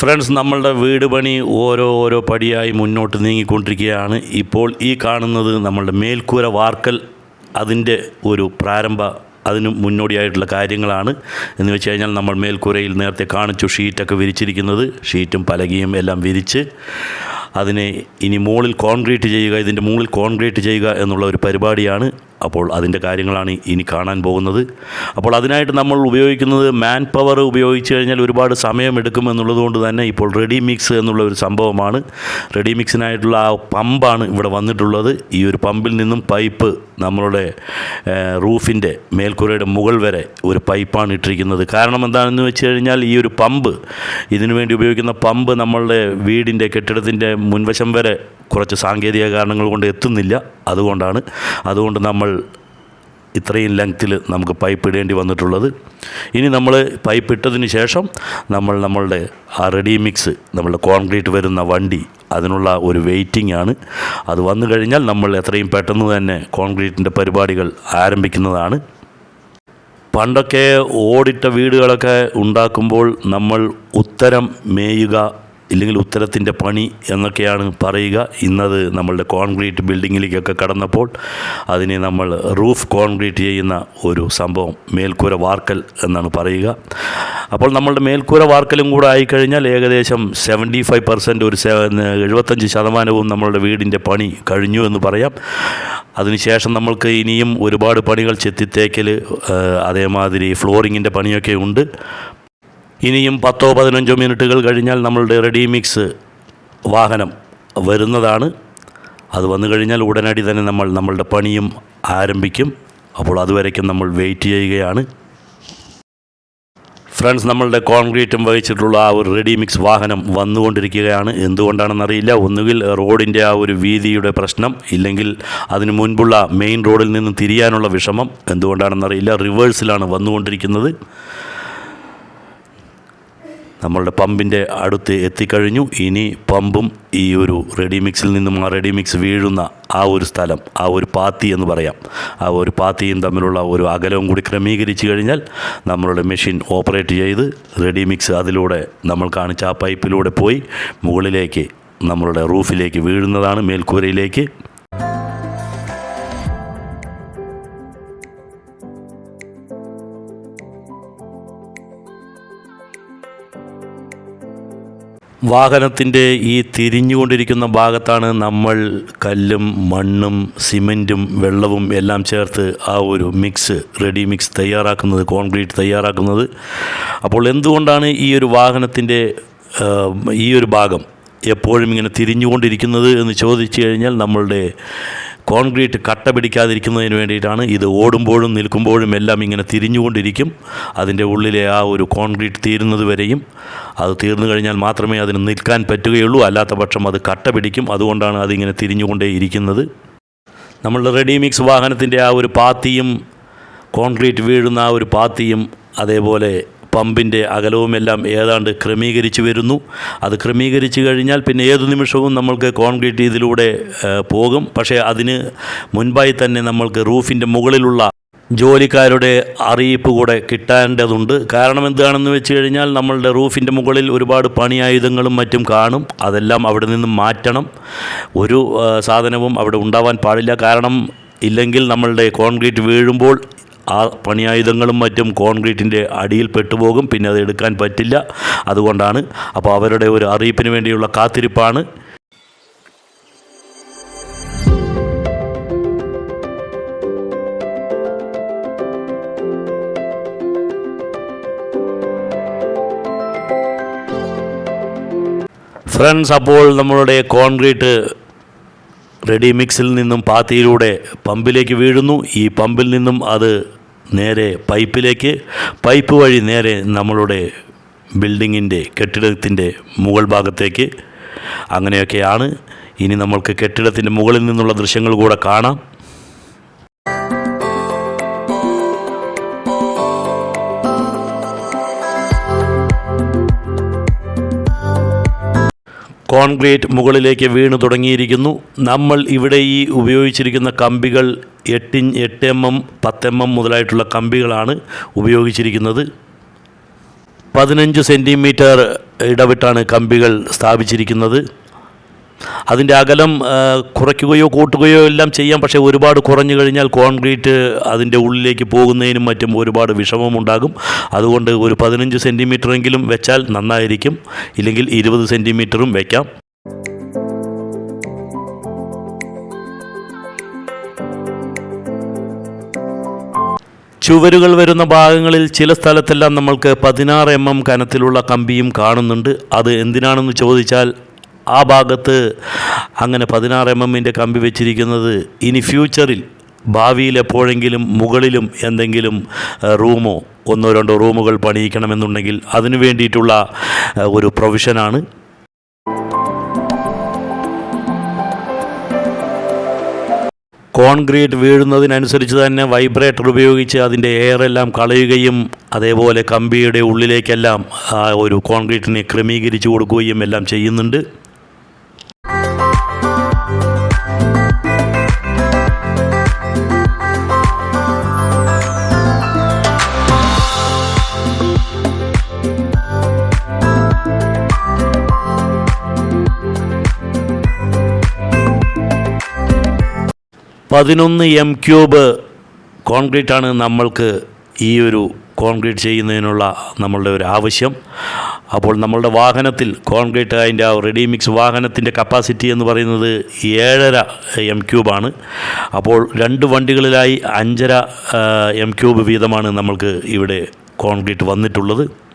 Friends നമ്മളുടെ വീട് പണി ഓരോ ഓരോ പടിയായി മുന്നോട്ട് നീങ്ങിക്കൊണ്ടിരിക്കുകയാണ്. ഇപ്പോൾ ഈ കാണുന്നത് നമ്മളുടെ മേൽക്കൂര വാർക്കൽ അതിന്റെ ഒരു പ്രാരംഭ അതിന് മുന്നോടിയായിട്ടുള്ള കാര്യങ്ങളാണ്. എന്ന് വെച്ച് കഴിഞ്ഞാൽ നമ്മൾ മേൽക്കൂരയിൽ നേരത്തെ കാണിച്ചു ഷീറ്റൊക്കെ വിരിച്ചിരിക്കുന്നത്. ഷീറ്റും പലകയും എല്ലാം വിരിച്ച് അതിനെ ഇനി മുകളിൽ കോൺക്രീറ്റ് ചെയ്യുക ഇതിന്റെ മുകളിൽ കോൺക്രീറ്റ് ചെയ്യുക എന്നുള്ള ഒരു പരിപാടിയാണ്. അപ്പോൾ അതിന്റെ കാര്യങ്ങളാണ് ഇനി കാണാൻ പോകുന്നത്. അപ്പോൾ അതിനായിട്ട് നമ്മൾ ഉപയോഗിക്കുന്നത് മാൻ പവർ ഉപയോഗിച്ച് കഴിഞ്ഞാൽ ഒരുപാട് സമയമെടുക്കും എന്നുള്ളതുകൊണ്ട് തന്നെ ഇപ്പോൾ റെഡി മിക്സ് എന്നുള്ള ഒരു സംഭവമാണ്. റെഡി മിക്സിനായിട്ടുള്ള ആ പമ്പാണ് ഇവിടെ വന്നിട്ടുള്ളത്. ഈ ഒരു പമ്പിൽ നിന്നും പൈപ്പ് നമ്മളുടെ റൂഫിന്റെ മേൽക്കൂരയുടെ മുകൾ വരെ ഒരു പൈപ്പാണ് ഇട്ടിരിക്കുന്നത്. കാരണം എന്താണെന്ന് വെച്ച് കഴിഞ്ഞാൽ ഈ ഒരു പമ്പ് ഇതിനു വേണ്ടി ഉപയോഗിക്കുന്ന പമ്പ് നമ്മളുടെ വീടിന്റെ കെട്ടിടത്തിന്റെ മുൻവശം വരെ കുറച്ച് സാങ്കേതിക കാരണങ്ങൾ കൊണ്ട് എത്തുന്നില്ല. അതുകൊണ്ടാണ് അതുകൊണ്ട് നമ്മൾ ഇത്രയും ലെങ്ത്തിൽ നമുക്ക് പൈപ്പ് ഇടേണ്ടി വന്നിട്ടുള്ളത്. ഇനി നമ്മൾ പൈപ്പ് ഇട്ടതിന് ശേഷം നമ്മൾ നമ്മളുടെ ആ റെഡി മിക്സ് നമ്മളുടെ കോൺക്രീറ്റ് വരുന്ന വണ്ടി അതിനുള്ള ഒരു വെയിറ്റിംഗ് ആണ്. അത് വന്നു കഴിഞ്ഞാൽ നമ്മൾ എത്രയും പെട്ടെന്ന് തന്നെ കോൺക്രീറ്റിന്റെ പരിപാടികൾ ആരംഭിക്കുന്നതാണ്. പണ്ടൊക്കെ ഓടിട്ട വീടുകളൊക്കെ ഉണ്ടാക്കുമ്പോൾ നമ്മൾ ഉത്തരം മേയുക ഇല്ലെങ്കിൽ ഉത്തരത്തിന്റെ പണി എന്നൊക്കെയാണ് പറയുക. ഇന്നത് നമ്മളുടെ കോൺക്രീറ്റ് ബിൽഡിങ്ങിലേക്കൊക്കെ കടന്നപ്പോൾ അതിനെ നമ്മൾ റൂഫ് കോൺക്രീറ്റ് ചെയ്യുന്ന ഒരു സംഭവം മേൽക്കൂര വാർക്കൽ എന്നാണ് പറയുക. അപ്പോൾ നമ്മളുടെ മേൽക്കൂര വാർക്കലും കൂടെ ആയിക്കഴിഞ്ഞാൽ ഏകദേശം സെവന്റി ഫൈവ് പെർസെന്റ് ഒരു എഴുപത്തഞ്ച് ശതമാനവും നമ്മളുടെ വീടിന്റെ പണി കഴിഞ്ഞു എന്ന് പറയാം. അതിനുശേഷം നമ്മൾക്ക് ഇനിയും ഒരുപാട് പണികൾ ചെത്തിത്തേക്കൽ അതേമാതിരി ഫ്ലോറിങ്ങിന്റെ പണിയൊക്കെ ഉണ്ട്. ഇനിയും പത്തോ പതിനഞ്ചോ മിനിറ്റുകൾ കഴിഞ്ഞാൽ നമ്മളുടെ റെഡി മിക്സ് വാഹനം വരുന്നതാണ്. അത് വന്നു കഴിഞ്ഞാൽ ഉടനടി തന്നെ നമ്മൾ നമ്മളുടെ പണിയും ആരംഭിക്കും. അപ്പോൾ അതുവരയ്ക്കും നമ്മൾ വെയിറ്റ് ചെയ്യുകയാണ്. ഫ്രണ്ട്സ് നമ്മളുടെ കോൺക്രീറ്റും വഹിച്ചിട്ടുള്ള ആ ഒരു റെഡി മിക്സ് വാഹനം വന്നുകൊണ്ടിരിക്കുകയാണ്. എന്തുകൊണ്ടാണെന്നറിയില്ല. ഒന്നുകിൽ റോഡിന്റെ ആ ഒരു വീതിയുടെ പ്രശ്നം ഇല്ലെങ്കിൽ അതിന് മുൻപുള്ള മെയിൻ റോഡിൽ നിന്ന് തിരിയാനുള്ള വിഷമം. എന്തുകൊണ്ടാണെന്നറിയില്ല. റിവേഴ്സിലാണ് വന്നുകൊണ്ടിരിക്കുന്നത്. നമ്മളുടെ പമ്പിന്റെ അടുത്ത് എത്തിക്കഴിഞ്ഞു. ഇനി പമ്പും ഈ ഒരു റെഡി മിക്സിൽ നിന്നും ആ റെഡി മിക്സ് വീഴുന്ന ആ ഒരു സ്ഥലം ആ ഒരു പാത്തി എന്ന് പറയാം. ആ ഒരു പാത്തിയും തമ്മിലുള്ള ഒരു അകലവും കൂടി ക്രമീകരിച്ചു കഴിഞ്ഞാൽ നമ്മളുടെ മെഷീൻ ഓപ്പറേറ്റ് ചെയ്ത് റെഡി മിക്സ് അതിലൂടെ നമ്മൾ കാണിച്ച ആ പൈപ്പിലൂടെ പോയി മുകളിലേക്ക് നമ്മളുടെ റൂഫിലേക്ക് വീഴുന്നതാണ് മേൽക്കൂരയിലേക്ക്. വാഹനത്തിന്റെ ഈ തിരിഞ്ഞുകൊണ്ടിരിക്കുന്ന ഭാഗത്താണ് നമ്മൾ കല്ലും മണ്ണും സിമന്റും വെള്ളവും എല്ലാം ചേർത്ത് ആ ഒരു മിക്സ് റെഡി മിക്സ് തയ്യാറാക്കുന്നത് കോൺക്രീറ്റ് തയ്യാറാക്കുന്നത്. അപ്പോൾ എന്തുകൊണ്ടാണ് ഈ ഒരു വാഹനത്തിന്റെ ഈ ഒരു ഭാഗം എപ്പോഴും ഇങ്ങനെ തിരിഞ്ഞുകൊണ്ടിരിക്കുന്നത് എന്ന് ചോദിച്ചു കഴിഞ്ഞാൽ നമ്മളുടെ കോൺക്രീറ്റ് കട്ട പിടിക്കാതിരിക്കുന്നതിന് വേണ്ടിയിട്ടാണ് ഇത് ഓടുമ്പോഴും നിൽക്കുമ്പോഴും എല്ലാം ഇങ്ങനെ തിരിഞ്ഞുകൊണ്ടിരിക്കും. അതിന്റെ ഉള്ളിലെ ആ ഒരു കോൺക്രീറ്റ് തീരുന്നത് വരെയും അത് തീർന്നു കഴിഞ്ഞാൽ മാത്രമേ അതിന് നിൽക്കാൻ പറ്റുകയുള്ളൂ. അല്ലാത്ത പക്ഷം അത് കട്ട പിടിക്കും. അതുകൊണ്ടാണ് അതിങ്ങനെ തിരിഞ്ഞുകൊണ്ടേ ഇരിക്കുന്നത്. നമ്മളുടെ റെഡിമിക്സ് വാഹനത്തിന്റെ ആ ഒരു പാത്തിയും കോൺക്രീറ്റ് വീഴുന്ന ആ ഒരു പാത്തിയും അതേപോലെ പമ്പിന്റെ അകലവുമെല്ലാം ഏതാണ്ട് ക്രമീകരിച്ച് വരുന്നു. അത് ക്രമീകരിച്ച് കഴിഞ്ഞാൽ പിന്നെ ഏതു നിമിഷവും നമ്മൾക്ക് കോൺക്രീറ്റ് ഇതിലൂടെ പോകും. പക്ഷേ അതിന് മുൻപായി തന്നെ നമ്മൾക്ക് റൂഫിന്റെ മുകളിലുള്ള ജോലിക്കാരുടെ അറിയിപ്പ് കൂടെ കിട്ടേണ്ടതുണ്ട്. കാരണം എന്താണെന്ന് വെച്ച് കഴിഞ്ഞാൽ നമ്മളുടെ റൂഫിന്റെ മുകളിൽ ഒരുപാട് പണിയായുധങ്ങളും മറ്റും കാണും. അതെല്ലാം അവിടെ നിന്ന് മാറ്റണം. ഒരു സാധനവും അവിടെ ഉണ്ടാവാൻ പാടില്ല. കാരണം ഇല്ലെങ്കിൽ നമ്മളുടെ കോൺക്രീറ്റ് വീഴുമ്പോൾ ആ പണിയായുധങ്ങളും മറ്റും കോൺക്രീറ്റിന്റെ അടിയിൽ പെട്ടുപോകും. പിന്നെ അത് എടുക്കാൻ പറ്റില്ല. അതുകൊണ്ടാണ് അപ്പോൾ അവരുടെ ഒരു അറിയിപ്പിന് വേണ്ടിയുള്ള കാത്തിരിപ്പാണ്. ഫ്രണ്ട്സ് അപ്പോൾ നമ്മളുടെ കോൺക്രീറ്റ് റെഡി മിക്സിൽ നിന്നും പാത്തിയിലൂടെ പമ്പിലേക്ക് വീഴുന്നു. ഈ പമ്പിൽ നിന്നും അത് നേരെ പൈപ്പിലേക്ക് പൈപ്പ് വഴി നേരെ നമ്മളുടെ ബിൽഡിങ്ങിന്റെ കെട്ടിടത്തിന്റെ മുകൾ ഭാഗത്തേക്ക്. അങ്ങനെയൊക്കെയാണ് ഇനി നമ്മൾക്ക് കെട്ടിടത്തിന്റെ മുകളിൽ നിന്നുള്ള ദൃശ്യങ്ങൾ കൂടെ കാണാം. കോൺക്രീറ്റ് മുകളിലേക്ക് വീണു തുടങ്ങിയിരിക്കുന്നു. നമ്മൾ ഇവിടെ ഈ ഉപയോഗിച്ചിരിക്കുന്ന കമ്പികൾ എട്ടിൻ എട്ട് എം എം പത്ത് എം എം മുതലായിട്ടുള്ള കമ്പികളാണ് ഉപയോഗിച്ചിരിക്കുന്നത്. പതിനഞ്ച് സെന്റിമീറ്റർ ഇടവിട്ടാണ് കമ്പികൾ സ്ഥാപിച്ചിരിക്കുന്നത്. അതിന്റെ അകലം കുറയ്ക്കുകയോ കൂട്ടുകയോ എല്ലാം ചെയ്യാം. പക്ഷേ ഒരുപാട് കുറഞ്ഞു കഴിഞ്ഞാൽ കോൺക്രീറ്റ് അതിന്റെ ഉള്ളിലേക്ക് പോകുന്നതിനും മറ്റും ഒരുപാട് വിഷമമുണ്ടാകും അതുകൊണ്ട് ഒരു പതിനഞ്ച് സെന്റിമീറ്ററെങ്കിലും വെച്ചാൽ നന്നായിരിക്കും. ഇല്ലെങ്കിൽ ഇരുപത് സെന്റിമീറ്ററും വയ്ക്കാം ചുവരുകൾ വരുന്ന ഭാഗങ്ങളിൽ ചില സ്ഥലത്തെല്ലാം നമ്മൾക്ക് പതിനാറ് എം എം കനത്തിലുള്ള കമ്പിയും കാണുന്നുണ്ട്. അത് എന്തിനാണെന്ന് ചോദിച്ചാൽ ആ ഭാഗത്ത് അങ്ങനെ പതിനാറ് എം എമ്മിന്റെ കമ്പി വെച്ചിരിക്കുന്നത് ഇനി ഫ്യൂച്ചറിൽ ഭാവിയിൽ എപ്പോഴെങ്കിലും മുകളിലും എന്തെങ്കിലും റൂമോ ഒന്നോ രണ്ടോ റൂമുകൾ പണിയിക്കണമെന്നുണ്ടെങ്കിൽ അതിനു വേണ്ടിയിട്ടുള്ള ഒരു പ്രൊവിഷനാണ്. കോൺക്രീറ്റ് വീഴുന്നതിനനുസരിച്ച് തന്നെ വൈബ്രേറ്റർ ഉപയോഗിച്ച് അതിന്റെ എയറെല്ലാം കളയുകയും അതേപോലെ കമ്പിയുടെ ഉള്ളിലേക്കെല്ലാം ഒരു കോൺക്രീറ്റിനെ ക്രമീകരിച്ചു കൊടുക്കുകയും എല്ലാം ചെയ്യുന്നുണ്ട്. പതിനൊന്ന് എം ക്യൂബ് കോൺക്രീറ്റാണ് നമ്മൾക്ക് ഈ ഒരു കോൺക്രീറ്റ് ചെയ്യുന്നതിനുള്ള നമ്മളുടെ ഒരു ആവശ്യം. അപ്പോൾ നമ്മളുടെ വാഹനത്തിൽ കോൺക്രീറ്റ് അതിന്റെ ആ റെഡി മിക്സ് വാഹനത്തിന്റെ കപ്പാസിറ്റി എന്ന് പറയുന്നത് ഏഴര എം ക്യൂബാണ്. അപ്പോൾ രണ്ട് വണ്ടികളിലായി അഞ്ചര എം ക്യൂബ് വീതമാണ് നമ്മൾക്ക് ഇവിടെ കോൺക്രീറ്റ് വന്നിട്ടുള്ളത്.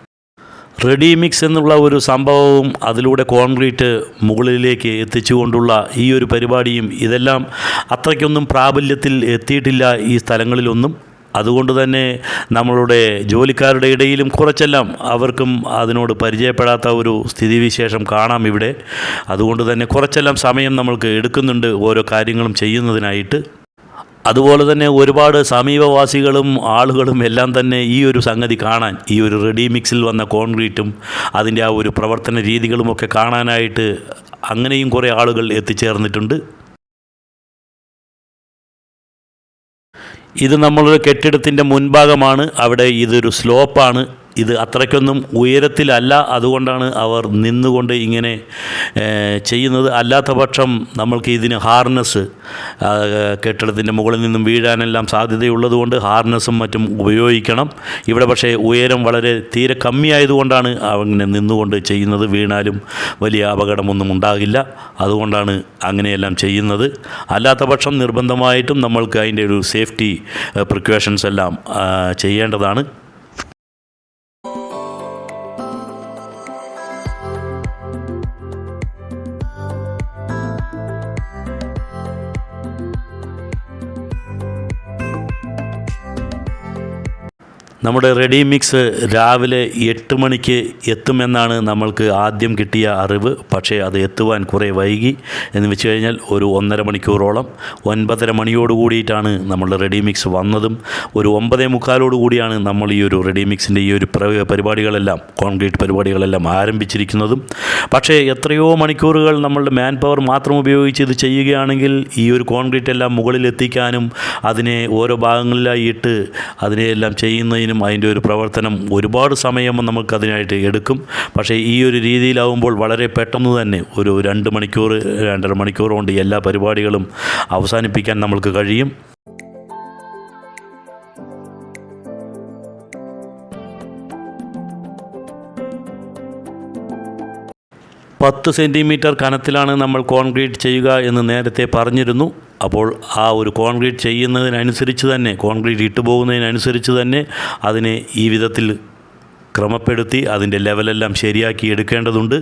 റെഡി മിക്സ് എന്നുള്ള ഒരു സംഭവവും അതിലൂടെ കോൺക്രീറ്റ് മുകളിലേക്ക് എത്തിച്ചുകൊണ്ടുള്ള ഈ ഒരു പരിപാടിയും ഇതെല്ലാം അത്രയ്ക്കൊന്നും പ്രാബല്യത്തിൽ എത്തിയിട്ടില്ല ഈ സ്ഥലങ്ങളിലൊന്നും. അതുകൊണ്ട് തന്നെ നമ്മളുടെ ജോലിക്കാരുടെ ഇടയിലും കുറച്ചെല്ലാം അവർക്കും അതിനോട് പരിചയപ്പെടാത്ത ഒരു സ്ഥിതിവിശേഷം കാണാം ഇവിടെ. അതുകൊണ്ട് തന്നെ കുറച്ചെല്ലാം സമയം നമ്മൾക്ക് എടുക്കുന്നുണ്ട് ഓരോ കാര്യങ്ങളും ചെയ്യുന്നതിനായിട്ട്. അതുപോലെ തന്നെ ഒരുപാട് സമീപവാസികളും ആളുകളും എല്ലാം തന്നെ ഈ ഒരു സംഗതി കാണാൻ ഈ ഒരു റെഡി മിക്സിൽ വന്ന കോൺക്രീറ്റും അതിന്റെ ആ ഒരു പ്രവർത്തന രീതികളുമൊക്കെ കാണാനായിട്ട് അങ്ങനെയും കുറേ ആളുകൾ എത്തിച്ചേർന്നിട്ടുണ്ട്. ഇത് നമ്മളുടെ കെട്ടിടത്തിന്റെ മുൻഭാഗമാണ്. അവിടെ ഇതൊരു സ്ലോപ്പാണ്. ഇത് അത്രയ്ക്കൊന്നും ഉയരത്തിലല്ല. അതുകൊണ്ടാണ് അവർ നിന്നുകൊണ്ട് ഇങ്ങനെ ചെയ്യുന്നത്. അല്ലാത്ത പക്ഷം നമ്മൾക്ക് ഇതിന് ഹാർനസ് കെട്ടിടത്തിന്റെ മുകളിൽ നിന്നും വീഴാനെല്ലാം സാധ്യതയുള്ളതുകൊണ്ട് ഹാർനസും മറ്റും ഉപയോഗിക്കണം. ഇവിടെ പക്ഷേ ഉയരം വളരെ തീരെ കമ്മിയായതുകൊണ്ടാണ് അങ്ങനെ നിന്നുകൊണ്ട് ചെയ്യുന്നത്. വീണാലും വലിയ അപകടമൊന്നും ഉണ്ടാകില്ല. അതുകൊണ്ടാണ് അങ്ങനെയെല്ലാം ചെയ്യുന്നത്. അല്ലാത്ത പക്ഷം നിർബന്ധമായിട്ടും നമ്മൾക്ക് അതിന്റെ ഒരു സേഫ്റ്റി പ്രിക്കോഷൻസ് എല്ലാം ചെയ്യേണ്ടതാണ്. നമ്മുടെ റെഡി മിക്സ് രാവിലെ എട്ട് മണിക്ക് എത്തുമെന്നാണ് നമ്മൾക്ക് ആദ്യം കിട്ടിയ അറിവ്. പക്ഷേ അത് എത്തുവാൻ കുറേ വൈകി. എന്ന് വെച്ച് കഴിഞ്ഞാൽ ഒരു ഒന്നര മണിക്കൂറോളം. ഒൻപതര മണിയോട് കൂടിയിട്ടാണ് നമ്മളുടെ റെഡി മിക്സ് വന്നതും. ഒരു ഒമ്പതേ മുക്കാലോട് കൂടിയാണ് നമ്മൾ ഈ ഒരു റെഡി മിക്സിന്റെ ഈ ഒരു പരിപാടികളെല്ലാം കോൺക്രീറ്റ് പരിപാടികളെല്ലാം ആരംഭിച്ചിരിക്കുന്നതും. പക്ഷേ എത്രയോ മണിക്കൂറുകൾ നമ്മളുടെ മാൻ പവർ മാത്രം ഉപയോഗിച്ച് ഇത് ചെയ്യുകയാണെങ്കിൽ ഈ ഒരു കോൺക്രീറ്റ് എല്ലാം മുകളിൽ എത്തിക്കാനും അതിനെ ഓരോ ഭാഗങ്ങളിലായി ഇട്ട് അതിനെയെല്ലാം ചെയ്യുന്നതിനും അതിന്റെ ഒരു പ്രവർത്തനം ഒരുപാട് സമയം നമുക്കതിനായിട്ട് എടുക്കും. പക്ഷേ ഈ ഒരു രീതിയിലാവുമ്പോൾ വളരെ പെട്ടെന്ന് തന്നെ ഒരു രണ്ട് മണിക്കൂർ രണ്ടര മണിക്കൂർ കൊണ്ട് എല്ലാ പരിപാടികളും അവസാനിപ്പിക്കാൻ നമ്മൾക്ക് കഴിയും. പത്ത് സെന്റിമീറ്റർ കനത്തിലാണ് നമ്മൾ കോൺക്രീറ്റ് ചെയ്യുക എന്ന് നേരത്തെ പറഞ്ഞിരുന്നു. അപ്പോൾ ആ ഒരു കോൺക്രീറ്റ് ചെയ്യുന്നതിനനുസരിച്ച് തന്നെ കോൺക്രീറ്റ് ഇട്ടു പോകുന്നതിനനുസരിച്ച് തന്നെ അതിനെ ഈ വിധത്തിൽ ക്രമപ്പെടുത്തി അതിന്റെ ലെവലെല്ലാം ശരിയാക്കി എടുക്കേണ്ടതുണ്ട്.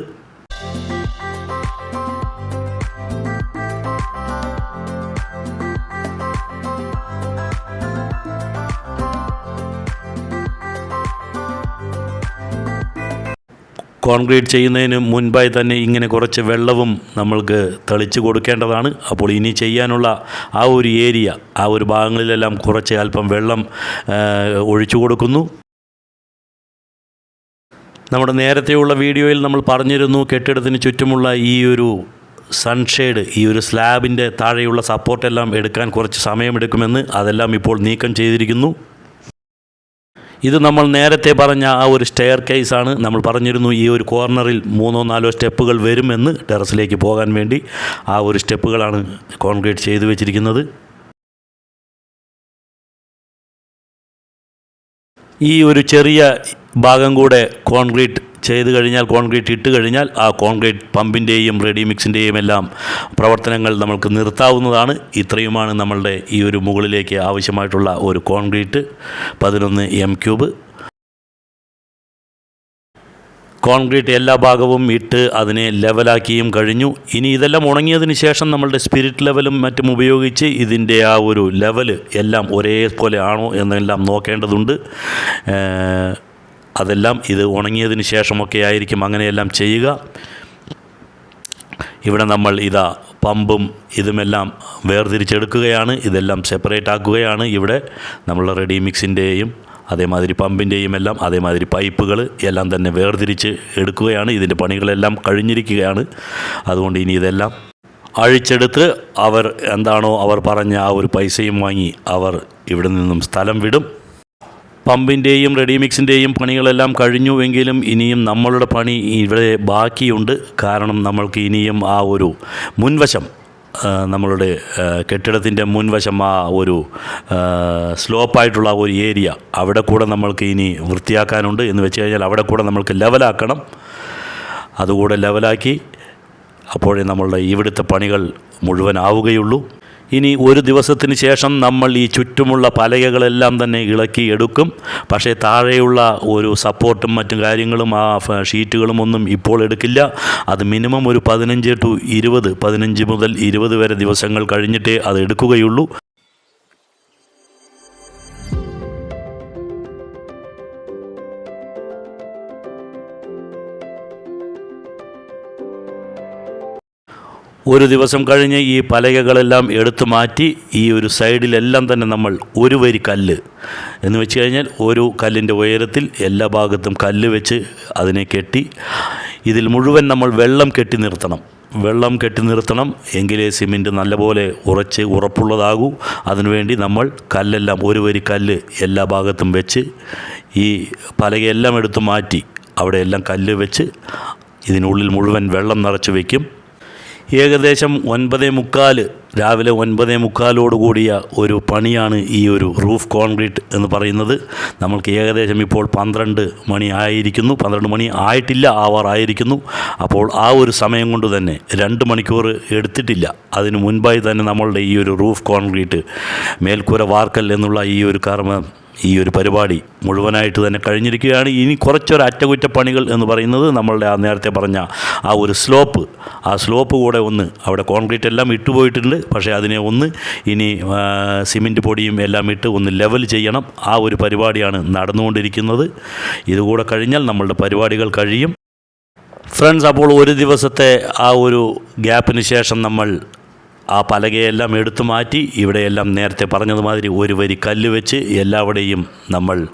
കോൺക്രീറ്റ് ചെയ്യുന്നതിന് മുൻപായി തന്നെ ഇങ്ങനെ കുറച്ച് വെള്ളവും നമ്മൾക്ക് തെളിച്ച് കൊടുക്കേണ്ടതാണ്. അപ്പോൾ ഇനി ചെയ്യാനുള്ള ആ ഒരു ഏരിയ ആ ഒരു ഭാഗങ്ങളിലെല്ലാം കുറച്ച് അല്പം വെള്ളം ഒഴിച്ചു കൊടുക്കുന്നു. നമ്മുടെ നേരത്തെയുള്ള വീഡിയോയിൽ നമ്മൾ പറഞ്ഞിരുന്നു കെട്ടിടത്തിന് ചുറ്റുമുള്ള ഈ ഒരു സൺഷെയ്ഡ് ഈ ഒരു സ്ലാബിന്റെ താഴെയുള്ള സപ്പോർട്ടെല്ലാം എടുക്കാൻ കുറച്ച് സമയമെടുക്കുമെന്ന്. അതെല്ലാം ഇപ്പോൾ നീക്കം ചെയ്തിരിക്കുന്നു. ഇത് നമ്മൾ നേരത്തെ പറഞ്ഞ ആ ഒരു സ്റ്റെയർ കേസാണ് നമ്മൾ പറഞ്ഞിരുന്നു ഈ ഒരു കോർണറിൽ മൂന്നോ നാലോ സ്റ്റെപ്പുകൾ വരുമെന്ന് ടെറസിലേക്ക് പോകാൻ വേണ്ടി ആ ഒരു സ്റ്റെപ്പുകളാണ് കോൺക്രീറ്റ് ചെയ്തു വെച്ചിരിക്കുന്നത്. ഈ ഒരു ചെറിയ ഭാഗം കൂടെ കോൺക്രീറ്റ് ചെയ്ത് കഴിഞ്ഞാൽ കോൺക്രീറ്റ് ഇട്ട് കഴിഞ്ഞാൽ ആ കോൺക്രീറ്റ് പമ്പിന്റെയും റെഡി മിക്സിന്റെയും എല്ലാം പ്രവർത്തനങ്ങൾ നമുക്ക് നിർത്താവുന്നതാണ്. ഇത്രയുമാണ് നമ്മളുടെ ഈ ഒരു മുകളിലേക്ക് ആവശ്യമായിട്ടുള്ള ഒരു കോൺക്രീറ്റ്. പതിനൊന്ന് എം ക്യൂബ്. കോൺക്രീറ്റ് എല്ലാ ഭാഗവും ഇട്ട് അതിനെ ലെവലാക്കിയും കഴിഞ്ഞു. ഇനി ഇതെല്ലാം ഉണങ്ങിയതിന് ശേഷം നമ്മളുടെ സ്പിരിറ്റ് ലെവലും മറ്റും ഉപയോഗിച്ച് ഇതിന്റെ ആ ഒരു ലെവൽ എല്ലാം ഒരേപോലെ ആണോ എന്നെല്ലാം നോക്കേണ്ടതുണ്ട്. അതെല്ലാം ഇത് ഉണങ്ങിയതിന് ശേഷമൊക്കെ ആയിരിക്കും അങ്ങനെയെല്ലാം ചെയ്യുക. ഇവിടെ നമ്മൾ ഇതാ പമ്പും ഇതുമെല്ലാം വേർതിരിച്ചെടുക്കുകയാണ്. ഇതെല്ലാം സെപ്പറേറ്റ് ആക്കുകയാണ്. ഇവിടെ നമ്മൾ റെഡി മിക്സിന്റെയും അതേമാതിരി പമ്പിന്റെയും എല്ലാം അതേമാതിരി പൈപ്പുകൾ എല്ലാം തന്നെ വേർതിരിച്ച് എടുക്കുകയാണ്. ഇതിന്റെ പണികളെല്ലാം കഴിഞ്ഞിരിക്കുകയാണ്. അതുകൊണ്ട് ഇനി ഇതെല്ലാം അഴിച്ചെടുത്ത് അവർ എന്താണോ അവർ പറഞ്ഞ ആ ഒരു പൈസയും വാങ്ങി അവർ ഇവിടെ നിന്നും സ്ഥലം വിടും. പമ്പിന്റെയും റെഡി മിക്സിന്റെയും പണികളെല്ലാം കഴിഞ്ഞുവെങ്കിലും ഇനിയും നമ്മളുടെ പണി ഇവിടെ ബാക്കിയുണ്ട്. കാരണം നമ്മൾക്ക് ഇനിയും ആ ഒരു മുൻവശം നമ്മളുടെ കെട്ടിടത്തിന്റെ മുൻവശം ആ ഒരു സ്ലോപ്പായിട്ടുള്ള ഒരു ഏരിയ അവിടെ കൂടെ നമ്മൾക്ക് ഇനി വൃത്തിയാക്കാനുണ്ട് എന്ന് വെച്ച് കഴിഞ്ഞാൽ അവിടെ കൂടെ നമ്മൾക്ക് ലെവലാക്കണം. അതുകൂടെ ലെവലാക്കി അപ്പോഴേ നമ്മളുടെ ഇവിടുത്തെ പണികൾ മുഴുവനാവുകയുള്ളൂ. ഇനി ഒരു ദിവസത്തിന് ശേഷം നമ്മൾ ഈ ചുറ്റുമുള്ള പലകകളെല്ലാം തന്നെ ഇളക്കി എടുക്കും. പക്ഷേ താഴെയുള്ള ഒരു സപ്പോർട്ടും മറ്റു കാര്യങ്ങളും ആ ഷീറ്റുകളും ഒന്നും ഇപ്പോൾ എടുക്കില്ല. അത് മിനിമം ഒരു പതിനഞ്ച് ടു ഇരുപത് പതിനഞ്ച് മുതൽ ഇരുപത് വരെ ദിവസങ്ങൾ കഴിഞ്ഞിട്ടേ അത് എടുക്കുകയുള്ളൂ. ഒരു ദിവസം കഴിഞ്ഞ് ഈ പലകകളെല്ലാം എടുത്തു മാറ്റി ഈ ഒരു സൈഡിലെല്ലാം തന്നെ നമ്മൾ ഒരു വരി കല്ല് എന്ന് വെച്ച് കഴിഞ്ഞാൽ ഒരു കല്ലിന്റെ ഉയരത്തിൽ എല്ലാ ഭാഗത്തും കല്ല് വെച്ച് അതിനെ കെട്ടി ഇതിൽ മുഴുവൻ നമ്മൾ വെള്ളം കെട്ടി നിർത്തണം. വെള്ളം കെട്ടി നിർത്തണം. എങ്കിലേ സിമെന്റ് നല്ലപോലെ ഉറച്ച് ഉറപ്പുള്ളതാകൂ. അതിനുവേണ്ടി നമ്മൾ കല്ലെല്ലാം ഒരു വരി കല്ല് എല്ലാ ഭാഗത്തും വെച്ച് ഈ പലകയെല്ലാം എടുത്തു മാറ്റി അവിടെയെല്ലാം കല്ല് വെച്ച് ഇതിനുള്ളിൽ മുഴുവൻ വെള്ളം നിറച്ച് വയ്ക്കും ഏകദേശം ഒൻപതേ മുക്കാൽ രാവിലെ ഒൻപതേ മുക്കാലോട് കൂടിയ ഒരു പണിയാണ് ഈ ഒരു റൂഫ് കോൺക്രീറ്റ് എന്ന് പറയുന്നത്. നമ്മൾക്ക് ഏകദേശം ഇപ്പോൾ പന്ത്രണ്ട് മണി ആയിരിക്കുന്നു. പന്ത്രണ്ട് മണി ആയിട്ടില്ല ആവാറായിരിക്കുന്നു. അപ്പോൾ ആ ഒരു സമയം കൊണ്ട് തന്നെ രണ്ട് മണിക്കൂർ എടുത്തിട്ടില്ല. അതിന് മുൻപായി തന്നെ നമ്മളുടെ ഈ ഒരു റൂഫ് കോൺക്രീറ്റ് മേൽക്കൂര വാർക്കൽ എന്നുള്ള ഈ ഒരു കർമ്മ ഈ ഒരു പരിപാടി മുഴുവനായിട്ട് തന്നെ കഴിഞ്ഞിരിക്കുകയാണ്. ഇനി കുറച്ചൊരു അറ്റകുറ്റപ്പണികൾ എന്ന് പറയുന്നത് നമ്മളുടെ ആ നേരത്തെ പറഞ്ഞ ആ ഒരു സ്ലോപ്പ്. ആ സ്ലോപ്പ് കൂടെ ഒന്ന് അവിടെ കോൺക്രീറ്റ് എല്ലാം ഇട്ടുപോയിട്ടുണ്ട് പക്ഷേ അതിനെ ഒന്ന് ഇനി സിമെന്റ് പൊടിയും എല്ലാം ഇട്ട് ഒന്ന് ലെവൽ ചെയ്യണം. ആ ഒരു പരിപാടിയാണ് നടന്നുകൊണ്ടിരിക്കുന്നത്. ഇതുകൂടെ കഴിഞ്ഞാൽ നമ്മളുടെ പരിപാടികൾ കഴിയും. ഫ്രണ്ട്സ് അപ്പോൾ ഒരു ദിവസത്തെ ആ ഒരു ഗ്യാപ്പിന് ശേഷം നമ്മൾ ആ പലകയെല്ലാം എടുത്തു മാറ്റി ഇവിടെയെല്ലാം നേരത്തെ പറഞ്ഞതുമാതിരി ഒരു വരി കല്ല് വെച്ച് എല്ലാവിടെയും നമ്മൾ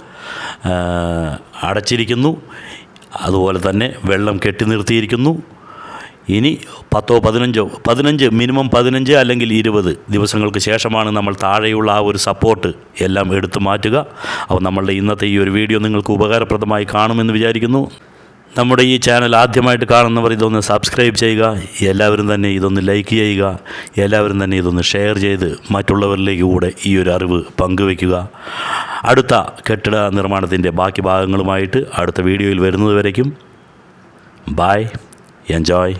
അടച്ചിരിക്കുന്നു. അതുപോലെ തന്നെ വെള്ളം കെട്ടി നിർത്തിയിരിക്കുന്നു. ഇനി പത്തോ പതിനഞ്ചോ പതിനഞ്ച് മിനിമം പതിനഞ്ച് അല്ലെങ്കിൽ ഇരുപത് ദിവസങ്ങൾക്ക് ശേഷമാണ് നമ്മൾ താഴെയുള്ള ആ ഒരു സപ്പോർട്ട് എല്ലാം എടുത്തു മാറ്റുക. അപ്പോൾ നമ്മളുടെ ഇന്നത്തെ ഈ ഒരു വീഡിയോ നിങ്ങൾക്ക് ഉപകാരപ്രദമായി കാണുമെന്ന് വിചാരിക്കുന്നു. നമ്മുടെ ഈ ചാനൽ ആദ്യമായിട്ട് കാണുന്നവർ ഇതൊന്ന് സബ്സ്ക്രൈബ് ചെയ്യുക. എല്ലാവരും തന്നെ ഇതൊന്ന് ലൈക്ക് ചെയ്യുക. എല്ലാവരും തന്നെ ഇതൊന്ന് ഷെയർ ചെയ്ത് മറ്റുള്ളവരിലേക്ക് കൂടെ ഈ ഒരു അറിവ് പങ്കുവയ്ക്കുക. അടുത്ത കെട്ടിട നിർമ്മാണത്തിന്റെ ബാക്കി ഭാഗങ്ങളുമായിട്ട് അടുത്ത വീഡിയോയിൽ വരുന്നത് വരയ്ക്കും. Bye enjoy